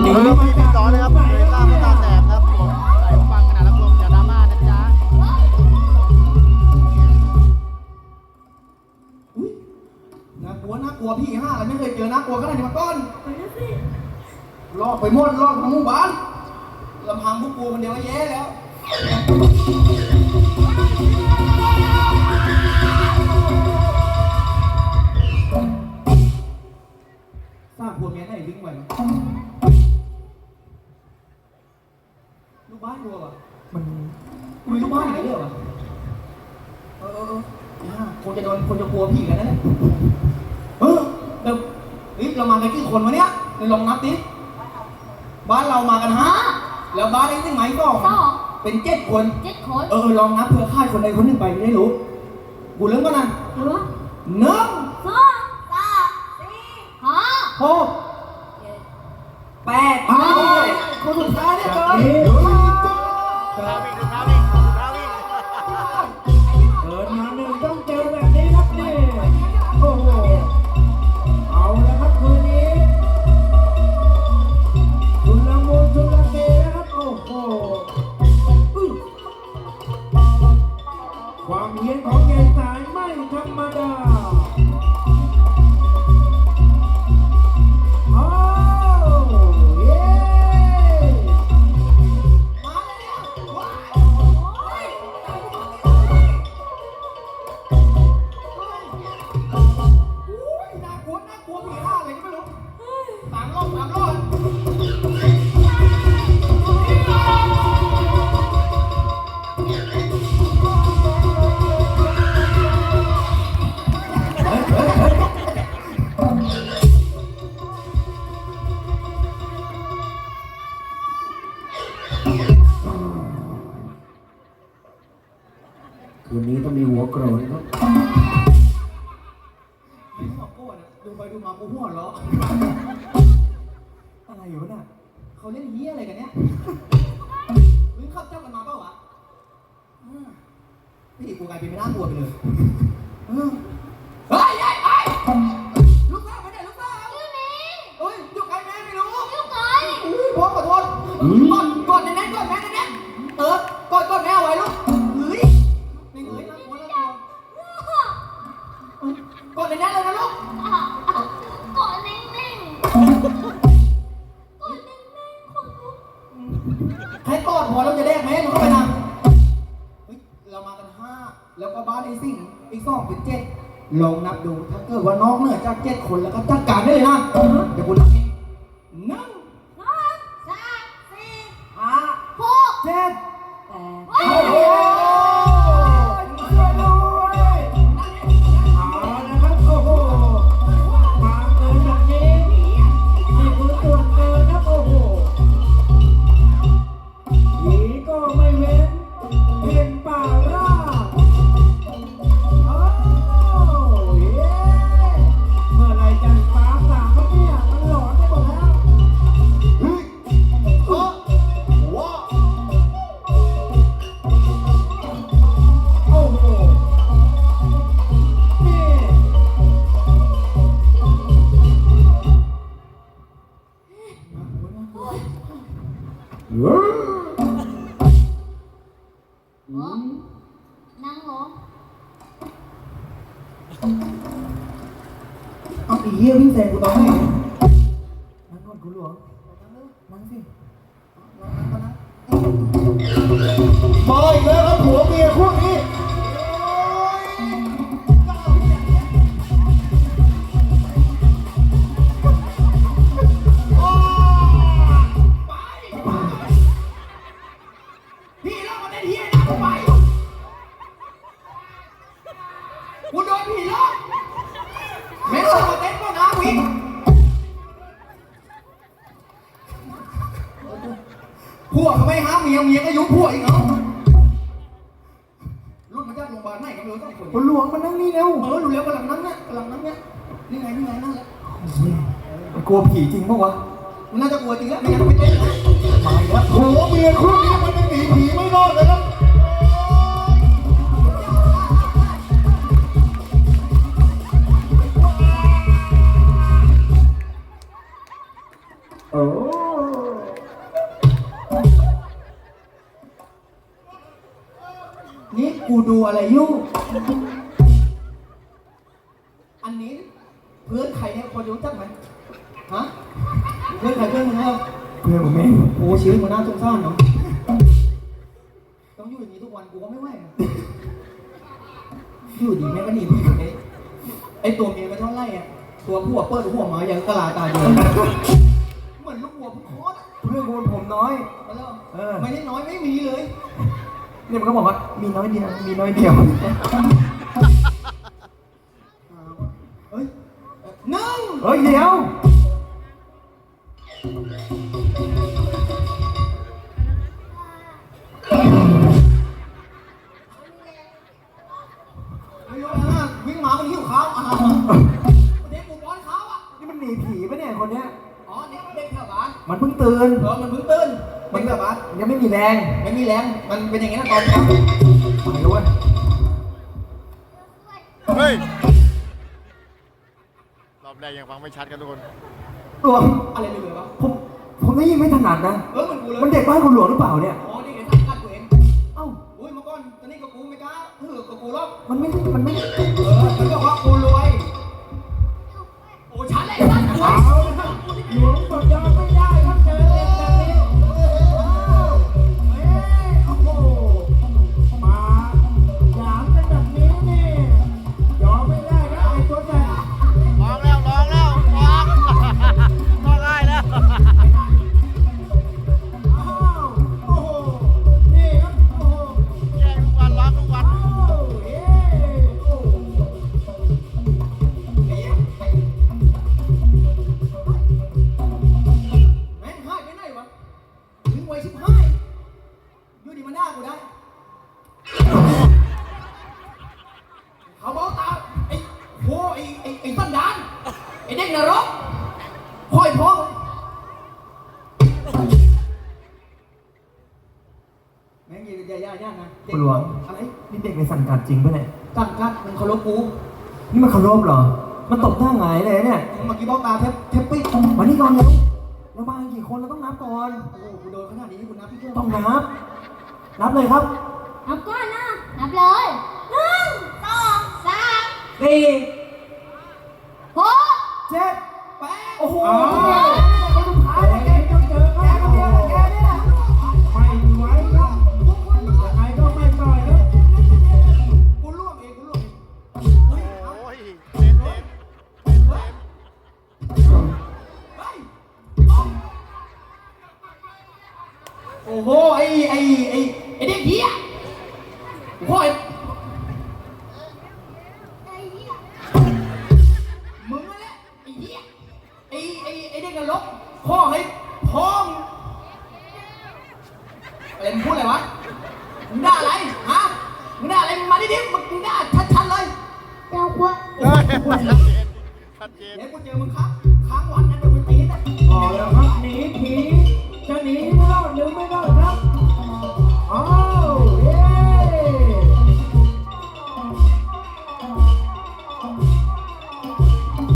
หนีเออมาไม่ติดต่อเลยครับเลยล่าพระตาแสบครับใส่ฟังขนาดรับลมอย่าดราม่านะจ๊ะน่ากลัวน่ากลัวพี่ห้าอะไรไม่เคยเจอน่ากลัวขนาดนี้มาก่อนไปนะสิลอกไปหมดลอกทั้งหมู่บ้านลำพังพวกกูคนเดียวก็แย่แล้วสร้างพวกเมียไหนลิงก์ไว้มั้ ลูกบ้านกลัวป่ะมันมีลูกบ้านไหนเยอะป่ะเออเออเอออ่าคงจะโดนคนจะกลัวพี่กันนะเนี่ยเออเดี๋ยวเฮ้ยเรามากันกี่คนวะเนี่ยเดี๋ยวลองนับดิบ้านเรามากันห้าแล้วบ้านไอ้ที่ไหมก็สองเป็นเจ็ดคน เจ็ดคนเออลองนับเผื่อฆ่าดคนใดคนหนึ่งไปจะได้รู้กูเริ่มก่อนนะหรือว่าหนึ่งสองสามสี่ห้าหกเจ็ดแปดอ้าวคนสุดท้ายเนี่ยเกิน เปิดมาหนึ่งต้องเจอแบบนี้ครับนี่โอ้โหเอาแล้วครับคืนนี้คุณละมุนชุลเกนะครับโอ้โหอื้อความเฮียนของยายสายไม่ธรรมดา ไอ้หัวโก้นะดูไปดูมากูหัวเราะอะไรอยู่น่ะเขาเล่นเฮี้ยอะไรกันเนี่ยหรือเขาเจ้ากันมาเปล่าวะพี่กูกลายเป็นไม่น่ากลัวไปเลย ลองนับดูถ้าเกิดว่านอกเหนือจากเจ็ดคนแล้วก็จัดการได้เลยนะเดี๋ยวกูนับเอง นั่งลงเอาอีเหี้ยวิ่งแซงกูตอนไหนเนี่ยนั่งก่อนคุณหลวงนั่งสินั่งก่อนนะ มาอีกแล้ว บาลไหนก็ไม่รู้ต้องคนคุณหลวงมานั่งนี่เร็วเออรู้แล้วกำลังนั่งเนี่ยกำลังนั่งเนี่ยนี่ไงนี่ไงนั่งแล้วกลัวผีจริงปะวะมันน่าจะกลัวจริงแล้วไม่งั้นมันไม่เต้นนะมาอีกแล้วโหเมียคู่นี้มันยังหนีผีไม่รอดเลยครับ อันนี้เพื่อนใครเนี่ยพอรู้จักไหมฮะเพื่อนใครเพื่อนมึงเหรอเพื่อนผมเองโอ้ชีวิตมันน่าสงสารเนาะต้องอยู่อย่างนี้ทุกวันกูก็ไม่ไหวนะอยู่ดีแม่งก็หนีไปอยู่ไอ้ไอ้ตัวเมียก็เท่าไรอะตัวผัวเปิดหัวมาอย่างกะลาตาเดียวเหมือนลูกวัวพุ่งโคตรอะเพื่อนคนผมน้อยมาแล้วเออไม่ได้น้อยไม่มีเลยเนี่ยมันก็บอกว่ามีน้อยเดียวมีน้อยเดียว เฮ้ยเดี๋ยว ไม่รู้นะวิ่งมามันหิวข้าวอะเด็กกูป้อนข้าวอะ นี่มันหนีผีปะเนี่ยคนเนี้ย อ๋อเด็กเด็กแถวบ้านมันเพิ่งตื่น เออมันเพิ่งตื่นเด็กแถวบ้านยังไม่มีแรงไม่มีแรง มันเป็นอย่างนี้นะตอนเช้า ไปด้วย เฮ้ยรอบ แรกยังฟังไม่ชัดกันทุกคน หลวงอะไรเลยวะผมผมได้ยินไม่ถนัดนะ เออมันกูเลยมันเด็กบ้านคุณหลวงหรือเปล่าเนี่ย อ๋อนี่เดี๋ยวทำกัดตัวเองเอ้า อุ้ยเมื่อก่อนตอนนี้กับกูไม่กล้าเออกับกูหรอกมันไม่ มันไม่ ยืนยาๆๆนะเด็กคุณหลวงอะไรนี่เด็กในสังกัดจริงปะเนี่ยสังกัดมันเคารพกูนี่มันเคารพเหรอ มันตบหน้าหงายเลยเนี่ยเมื่อกี้บอกตาแทบแทบปิดมานี่ก่อนเร็วเรามากันกี่คนเราต้องนับก่อนโอ้โหกูโดนขนาดนี้กูนับพี่เพื่อนต้องนับ นับเลยครับ นับก้อนนะนับเลยหนึ่งสองสามสี่ โอ้โหไอ้ไอ้ไอ้ไอ้เด็กเหี้ยโอ้โหไอ้ไอ้เหี้ยมึงนั่นแหละไอ้เหี้ยไอ้ไอ้ไอ้เด็กนรกพ่อให้พ่อมึงอะไรมึงพูดอะไรวะมึงด่าอะไรฮะมึงด่าอะไรมึงมาดิๆมึงด่าชัดๆเลยเจ้าควะเฮ้ยชัดเจนชัดเจน เดี๋ยวกูเจอมึงครับ